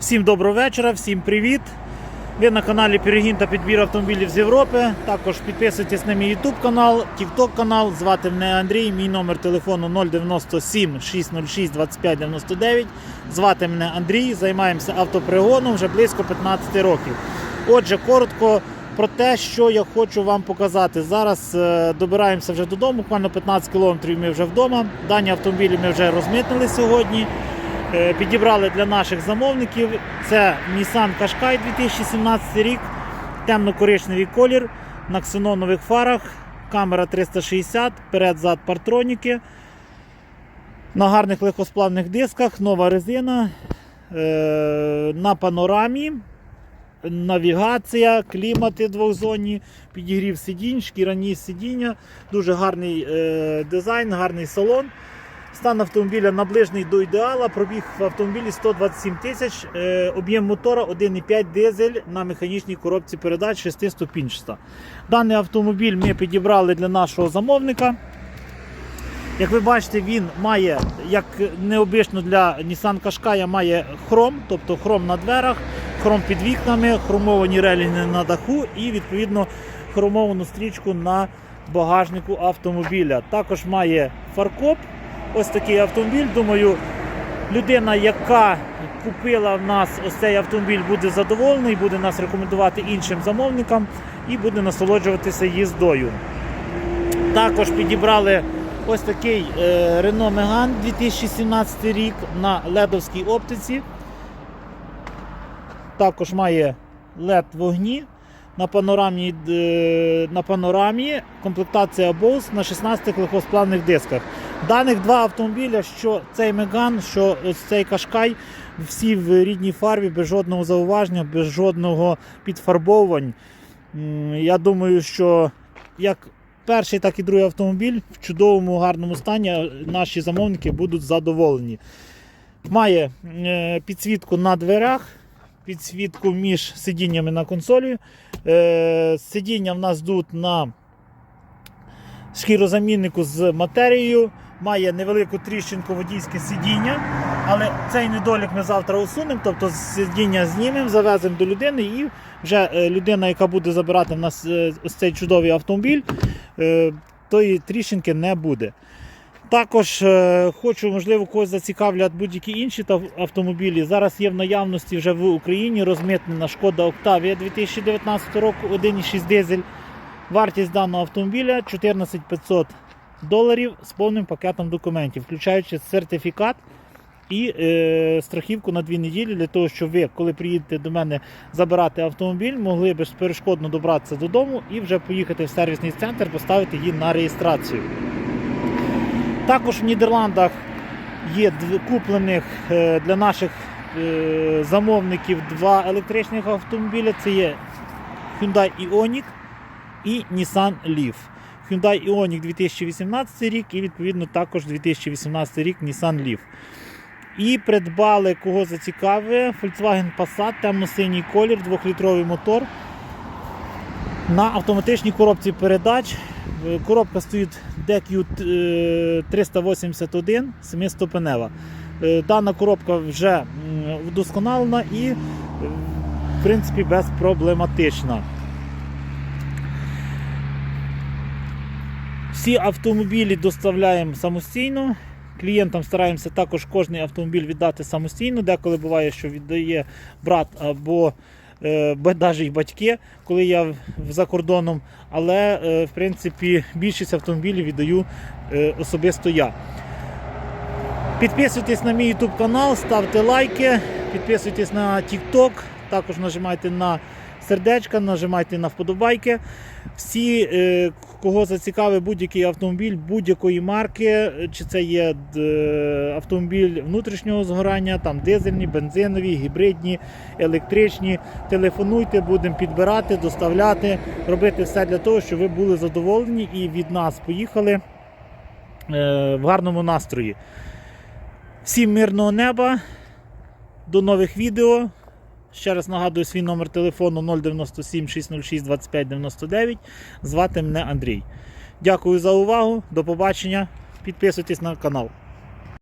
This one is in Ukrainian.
Всім доброго вечора, всім привіт. Ви на каналі Перегін та підбір автомобілів з Європи. Також підписуйтесь на мій YouTube канал, TikTok канал. Звати мене Андрій. Мій номер телефону 097 606 25 99. Звати мене Андрій. Займаємося автопригоном вже близько 15 років. Отже, коротко про те, що я хочу вам показати. Зараз е, добираємося вже додому, буквально 15 кілометрів ми вже вдома. Дані автомобілі ми вже розмитнили сьогодні. Е, Підібрали для наших замовників. Це Nissan Qashqai 2017 рік, темно-коричневий колір на ксенонових фарах, камера 360, перед-зад партроніки. На гарних легкосплавних дисках, нова резина. е, На панорамі. Навігація, клімати двохзонні, підігрів сидінь, шкіряні сидіння, дуже гарний е, дизайн, гарний салон. Стан автомобіля наближений до ідеала. Пробіг в автомобілі 127 тисяч. Е, об'єм мотора 1,5 дизель на механічній коробці передач 6-ступінчаста. Даний автомобіль ми підібрали для нашого замовника. Як ви бачите, він має, як необично для Nissan Qashqai, має хром, тобто хром на дверах, хром під вікнами, хромовані релінги на даху і відповідно хромовану стрічку на багажнику автомобіля. Також має фаркоп. Ось такий автомобіль. Думаю, людина, яка купила в нас ось цей автомобіль, буде задоволений, буде нас рекомендувати іншим замовникам і буде насолоджуватися їздою. Також підібрали ось такий е, Renault Megane 2017 рік на ледовській оптиці. Також має LED вогні на панорамі, е, на панорамі комплектація Bose на 16 легкосплавних дисках. Даних два автомобіля, що цей Меган, що ось цей Кашкай, всі в рідній фарбі, без жодного зауваження, без жодного підфарбовувань. Я думаю, що як перший, так і другий автомобіль в чудовому гарному стані наші замовники будуть задоволені. Має е, підсвітку на дверях, підсвітку між сидіннями на консолі. Е, Сидіння в нас йдуть на шкірозаміннику з матерією. Має невелику тріщинку водійське сидіння, але цей недолік ми завтра усунемо, тобто сидіння знімемо, завеземо до людини, і вже е, людина, яка буде забирати в нас е, ось цей чудовий автомобіль, е, тої тріщинки не буде. Також хочу, можливо, когось зацікавлять будь-які інші автомобілі. Зараз є в наявності вже в Україні розмитнена шкода Октавія 2019 року, 1,6 дизель. Вартість даного автомобіля 14 500 доларів з повним пакетом документів, включаючи сертифікат і е, страхівку на дві неділі для того, щоб ви, коли приїдете до мене забирати автомобіль, могли безперешкодно добратися додому і вже поїхати в сервісний центр, поставити її на реєстрацію. Також в Нідерландах є куплених е, для наших е, замовників два електричних автомобіля. Це є Hyundai Ioniq і Nissan Leaf. Hyundai Ioniq 2018 рік і відповідно також 2018 рік Nissan Leaf. І придбали, кого зацікавив, Volkswagen Passat, темно-синій колір, 2-літровий мотор. На автоматичній коробці передач. Е, Коробка стоїть DQ е, 381 7-ступенева. Е, Дана коробка вже вдосконалена і е, в принципі безпроблематична. Всі автомобілі доставляємо самостійно. Клієнтам стараємося також кожний автомобіль віддати самостійно. Деколи буває, що віддає брат або е, навіть батьки, коли я за кордоном. Але е, в принципі більшість автомобілів віддаю е, особисто я. Підписуйтесь на мій YouTube канал, ставте лайки, підписуйтесь на TikTok, також нажимайте на сердечка, нажимайте на вподобайки. Всі, е, кого зацікавить будь-який автомобіль будь-якої марки, чи це є е, автомобіль внутрішнього згорання, там дизельні, бензинові, гібридні, електричні. Телефонуйте, будемо підбирати, доставляти, робити все для того, щоб ви були задоволені і від нас поїхали е, в гарному настрої. Всім мирного неба, до нових відео. Ще раз нагадую свій номер телефону 097 606 25 99. Звати мене Андрій. Дякую за увагу. До побачення. Підписуйтесь на канал.